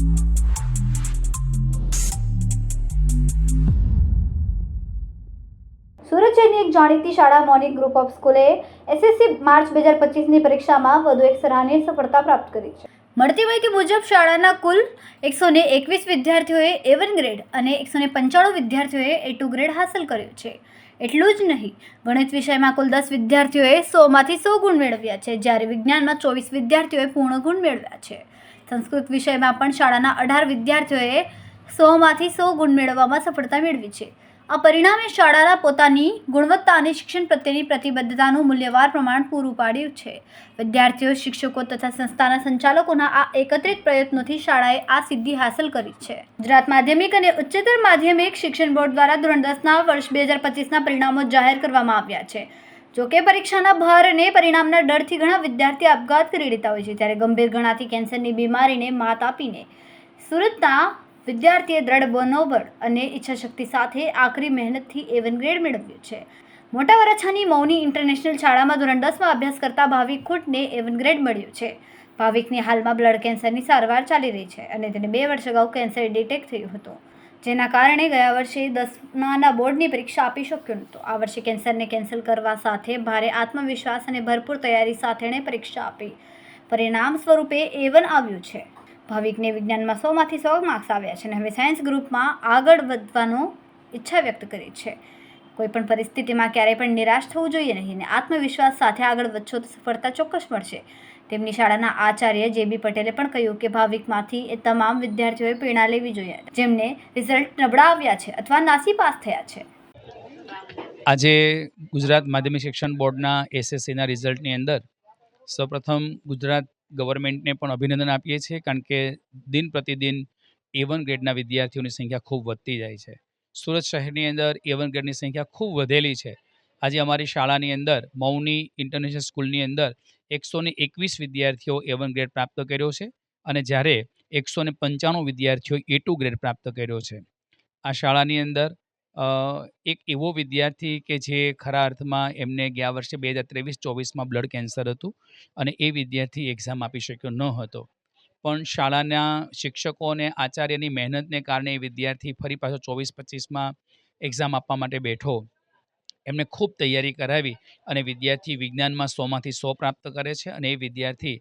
સુરત શહેરની એક જાણીતી શાળા મોર્નિંગ ગ્રુપ ઓફ સ્કૂલે એસએસસી માર્ચ બે હજાર પચીસની પરીક્ષામાં વધુ એક સરાહનીય સફળતા પ્રાપ્ત કરી છે. મળતી માહિતી મુજબ શાળાના કુલ એકસો ને એકવીસ વિદ્યાર્થીઓએ એ વન ગ્રેડ અને એકસો ને પંચાણું વિદ્યાર્થીઓએ એ ટુ ગ્રેડ હાંસલ કર્યો છે. એટલું જ નહીં, ગણિત વિષયમાં કુલ દસ વિદ્યાર્થીઓએ સોમાંથી સો ગુણ મેળવ્યા છે, જ્યારે વિજ્ઞાનમાં ચોવીસ વિદ્યાર્થીઓએ પૂર્ણ ગુણ મેળવ્યા છે. સંસ્કૃત વિષયમાં પણ શાળાના અઢાર વિદ્યાર્થીઓએ સોમાંથી સો ગુણ મેળવવામાં સફળતા મેળવી છે. આ પરિણામે શાળાના પોતાની ગુણવત્તા અને શિક્ષણ પ્રત્યેની પ્રતિબદ્ધતાનું મૂલ્યવાર પ્રમાણ પૂરું પાડ્યું છે. વિદ્યાર્થીઓ, શિક્ષકો તથા સંસ્થાના સંચાલકોના આ એકત્રિત પ્રયત્નોથી શાળાએ આ સિદ્ધિ હાંસલ કરી છે. ગુજરાત માધ્યમિક અને ઉચ્ચતર માધ્યમિક શિક્ષણ બોર્ડ દ્વારા ધોરણ દસના વર્ષ બે હજાર પચીસના પરિણામો જાહેર કરવામાં આવ્યા છે. જોકે પરીક્ષાના ભાર અને પરિણામના ડરથી ઘણા વિદ્યાર્થી આપઘાત કરી લેતા હોય છે. ત્યારે ગંભીર ગણાતી કેન્સરની બીમારીને માત આપીને સુરતના વિદ્યાર્થીએ દ્રઢ મનોબળ અને ઈચ્છાશક્તિ સાથે આકરી મહેનતથી એવન વન ગ્રેડ મેળવ્યો છે. મોટા વરાછાની મૌની ઇન્ટરનેશનલ શાળામાં ધોરણ દસમાં અભ્યાસ કરતા ભાવિક ખૂટને એવન વન ગ્રેડ મળ્યો છે. ભાવિકની હાલમાં બ્લડ કેન્સરની સારવાર ચાલી રહી છે અને તેને બે વર્ષ અગાઉ કેન્સર ડિટેક્ટ થયું હતું. જેના કારણે ગયા વર્ષે દસમાના બોર્ડની પરીક્ષા આપી શક્યો નહોતો. આ વર્ષે કેન્સરને કેન્સલ કરવા સાથે ભારે આત્મવિશ્વાસ અને ભરપૂર તૈયારી સાથે એણે પરીક્ષા આપી. પરિણામ સ્વરૂપે એવન આવ્યું છે. ભાવિકને વિજ્ઞાનમાં સોમાંથી સો માર્ક્સ આવ્યા છે અને હવે સાયન્સ ગ્રુપમાં આગળ વધવાનો ઈચ્છા વ્યક્ત કરી છે. કોઈપણ પરિસ્થિતિમાં ક્યારેય પણ નિરાશ થવું જોઈએ નહીં અને આત્મવિશ્વાસ સાથે આગળ વધશો તો સફળતા ચોક્કસ મળશે. તેમની શાળાના આચાર્ય જે બી પટેલે પણ કહ્યું કે ભાવિકમાંથી એ તમામ વિદ્યાર્થીઓએ પ્રેરણા લેવી જોઈએ, જેમને રિઝલ્ટ નબળા આવ્યા છે અથવા નાસી પાસ થયા છે. આજે ગુજરાત માધ્યમિક શિક્ષણ બોર્ડના એસએસસીના રિઝલ્ટની અંદર સૌપ્રથમ ગુજરાત ગવર્મેન્ટને પણ અભિનંદન આપીએ છીએ, કારણ કે દિન પ્રતિદિન એ વન ગ્રેડના વિદ્યાર્થીઓની સંખ્યા ખૂબ વધતી જાય છે. સુરત શહેરની અંદર એ વન ગ્રેડની સંખ્યા ખૂબ વધેલી છે. આજે અમારી શાળાની અંદર મૌની ઇન્ટરનેશનલ સ્કૂલની અંદર એકસો ને એકવીસ વિદ્યાર્થીઓ એ વન ગ્રેડ પ્રાપ્ત કર્યો છે અને જ્યારે એકસો ને પંચાણું વિદ્યાર્થીઓ એ ટુ ગ્રેડ પ્રાપ્ત કર્યો છે. આ શાળાની અંદર એક એવો વિદ્યાર્થી કે જે ખરા અર્થમાં એમને ગયા વર્ષે બે હજાર ત્રેવીસ ચોવીસમાં બ્લડ કેન્સર હતું અને એ વિદ્યાર્થી એક્ઝામ આપી શક્યો ન હતો. પણ શાળાના શિક્ષકો અને આચાર્યની મહેનતને કારણે એ વિદ્યાર્થી ફરી પાછો ચોવીસ પચીસમાં એક્ઝામ આપવા માટે બેઠો. એમને ખૂબ તૈયારી કરાવી અને વિદ્યાર્થી વિજ્ઞાનમાં સોમાંથી સો પ્રાપ્ત કરે છે અને એ વિદ્યાર્થી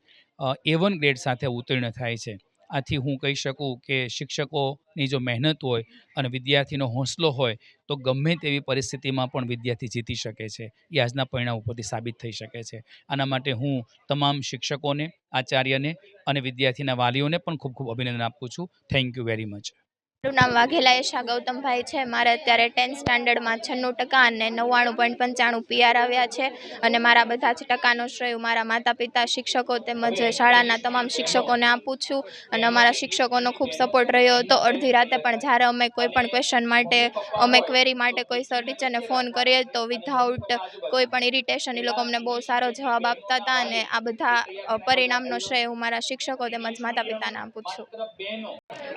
એ વન ગ્રેડ સાથે ઉત્તીર્ણ થાય છે. આથી હું કહી શકું કે શિક્ષકોની જો મહેનત હોય અને વિદ્યાર્થીનો હોંસલો હોય, તો ગમે તેવી પરિસ્થિતિમાં પણ વિદ્યાર્થી જીતી શકે છે. એ આજના પરિણામ ઉપરથી સાબિત થઈ શકે છે. આના માટે હું તમામ શિક્ષકોને, આચાર્યને અને વિદ્યાર્થીના વાલીઓને પણ ખૂબ ખૂબ અભિનંદન આપું છું. થેન્ક યુ વેરી મચ મારું નામ વાઘેલા યશા ગૌતમભાઈ છે. મારે અત્યારે ટેન્થ સ્ટાન્ડર્ડમાં છન્નું ટકા અને નવ્વાણું પોઈન્ટ પંચાણું પીઆર આવ્યા છે અને મારા બધા જ ટકાનો શ્રેય મારા માતા પિતા શિક્ષકો તેમજ શાળાના તમામ શિક્ષકોને આપું છું અને અમારા શિક્ષકોનો ખૂબ સપોર્ટ રહ્યો હતો. અડધી રાતે પણ જ્યારે અમે કોઈ પણ ક્વેશ્ચન માટે, અમે ક્વેરી માટે કોઈ સર ટીચરને ફોન કરીએ તો વિધાઉટ કોઈ પણ ઇરિટેશન એ લોકો અમને બહુ સારો જવાબ આપતા હતા અને આ બધા પરિણામનો શ્રેય હું મારા શિક્ષકો તેમજ માતા પિતાને આપું છું.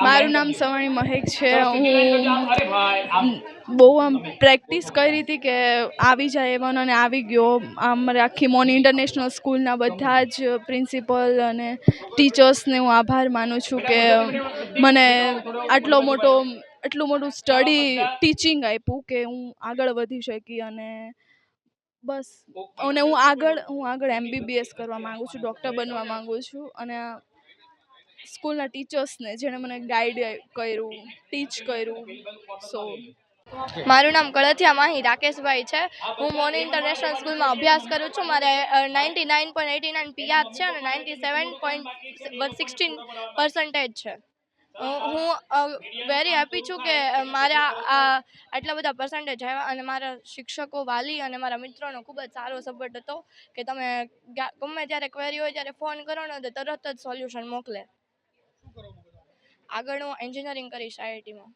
મારું નામ સવાણી મહેક છે. હું બહુ આમ પ્રેક્ટિસ કરી હતી કે આવી જાય એમાં અને આવી ગયો. આમ આખી મોની ઇન્ટરનેશનલ સ્કૂલના બધા જ પ્રિન્સિપલ અને ટીચર્સને હું આભાર માનું છું કે મને આટલો મોટો આટલું મોટું સ્ટડી ટીચિંગ આપ્યું કે હું આગળ વધી શકી અને બસ. અને હું આગળ હું આગળ એમબીબીએસ કરવા માગું છું ડૉક્ટર બનવા માગું છું અને સ્કૂલના ટીચર્સને જેણે મને ગાઈડ કર્યું, ટીચ કર્યું. સો મારું નામ કળથિયા માહી રાકેશભાઈ છે. હું મોની ઇન્ટરનેશનલ સ્કૂલમાં અભ્યાસ કરું છું. મારે ninety nine point eighty nine PR છે અને ninety seven point sixteen percentage છે. હું વેરી હેપી છું કે મારા આ આટલા બધા પર્સન્ટેજ આવ્યા અને મારા શિક્ષકો વાલી અને મારા મિત્રોનો ખૂબ જ સારો સપોર્ટ હતો કે તમે ગમે ત્યારે ક્વેરી હોય ત્યારે ફોન કરો ને તો તરત જ સોલ્યુશન મોકલે. આગળ હું એન્જિનિયરિંગ કરીશ આઈઆઈટીમાં.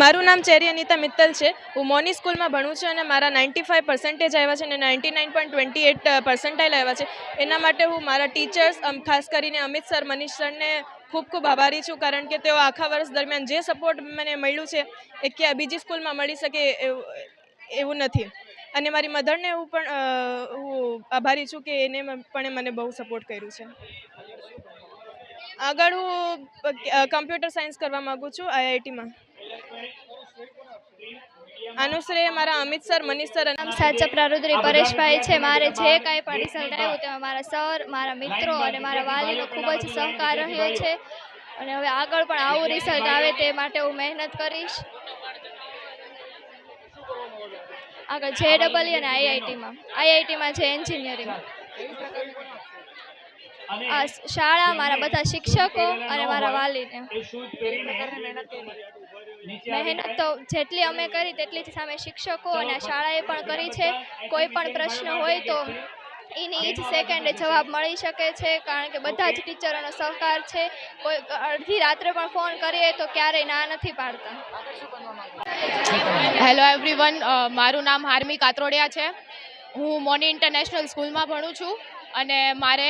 મારું નામ ચેરી અનિતા મિત્તલ છે. હું મોની સ્કૂલમાં ભણું છું અને મારા નાઇન્ટી ફાઇવ પર્સન્ટેજ આવ્યા છે અને ninety nine point twenty eight percentile આવ્યા છે. એના માટે હું મારા ટીચર્સ ખાસ કરીને અમિત સર, મનીષ સરને ખૂબ ખૂબ આભારી છું કારણ કે તેઓ આખા વર્ષ દરમિયાન જે સપોર્ટ મને મળ્યું છે એ ક્યાં બીજી સ્કૂલમાં મળી શકે એવું એવું નથી. અને મારી મધરને હું પણ હું આભારી છું કે એને પણ મને બહુ સપોર્ટ કર્યું છે. આગળ હું કમ્પ્યુટર સાયન્સ કરવા માગું છું, આઈઆઈટીમાં. આનું શ્રેય મારા અમિત સર, મનીષ સર નામ સાચા પ્રારુદ્રી પરેશભાઈ છે. મારે જે કાંઈ પણ રિઝલ્ટ આવ્યું તેમાં મારા સર, મારા મિત્રો અને મારા વાલીનો ખૂબ જ સહકાર રહ્યો છે. અને હવે આગળ પણ આવું રિઝલ્ટ આવે તે માટે હું મહેનત કરીશ. આગળ જે ડબલ અને આઈઆઈટીમાં. આઈઆઈટીમાં છે એન્જિનિયરિંગ. આ શાળા મારા બધા શિક્ષકો અને મારા વાલીને. મહેનત તો જેટલી અમે કરી તેટલી જ સામે શિક્ષકો અને શાળાએ પણ કરી છે. કોઈ પણ પ્રશ્ન હોય તો એની જ સેકન્ડે જવાબ મળી શકે છે કારણ કે બધા જ ટીચરોનો સહકાર છે. કોઈ અડધી રાત્રે પણ ફોન કરીએ તો ક્યારેય ના નથી પાડતા. હેલો એવરીવન મારું નામ હાર્મિક કાતરોડિયા છે. હું મોની ઇન્ટરનેશનલ સ્કૂલમાં ભણું છું. અને મારે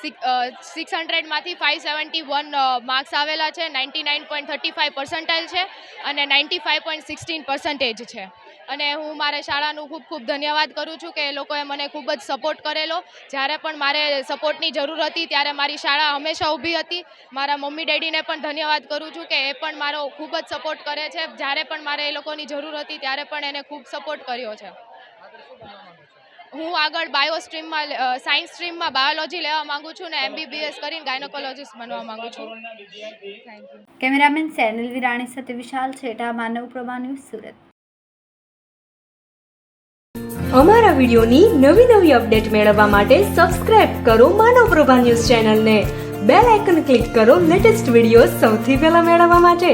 સિક્સ હંડ્રેડમાંથી ફાઇવ સેવન્ટી વન માર્ક્સ આવેલા છે. Ninety nine point thirty five percentile છે અને ninety five point sixteen percentage છે. અને હું મારે શાળાનું ખૂબ ખૂબ ધન્યવાદ કરું છું કે એ લોકોએ મને ખૂબ જ સપોર્ટ કરેલો. જ્યારે પણ મારે સપોર્ટની જરૂર હતી ત્યારે મારી શાળા હંમેશા ઊભી હતી. મારા મમ્મી ડેડીને પણ ધન્યવાદ કરું છું કે એ પણ મારો ખૂબ જ સપોર્ટ કરે છે. જ્યારે પણ મારે એ લોકોની જરૂર હતી ત્યારે પણ એને ખૂબ સપોર્ટ કર્યો છે. હું આગળ બાયો સ્ટ્રીમમાં સાયન્સ સ્ટ્રીમમાં બાયોલોજી લેવા માંગુ છું ને એમબીબીએસ કરીને ગાયનોકોલોજીસ્ટ બનવા માંગુ છું. કેમેરામેન સેનલ વિરાણી સાથે વિશાલ છેટા માનવ પ્રભા ન્યૂઝ સુરત. અમારા વિડિયોની નવી નવી અપડેટ મેળવવા માટે સબસ્ક્રાઇબ કરો માનવ પ્રભા ન્યૂઝ ચેનલને. બેલ આઇકન ક્લિક કરો લેટેસ્ટ વીડિયો સૌથી પહેલા મેળવવા માટે.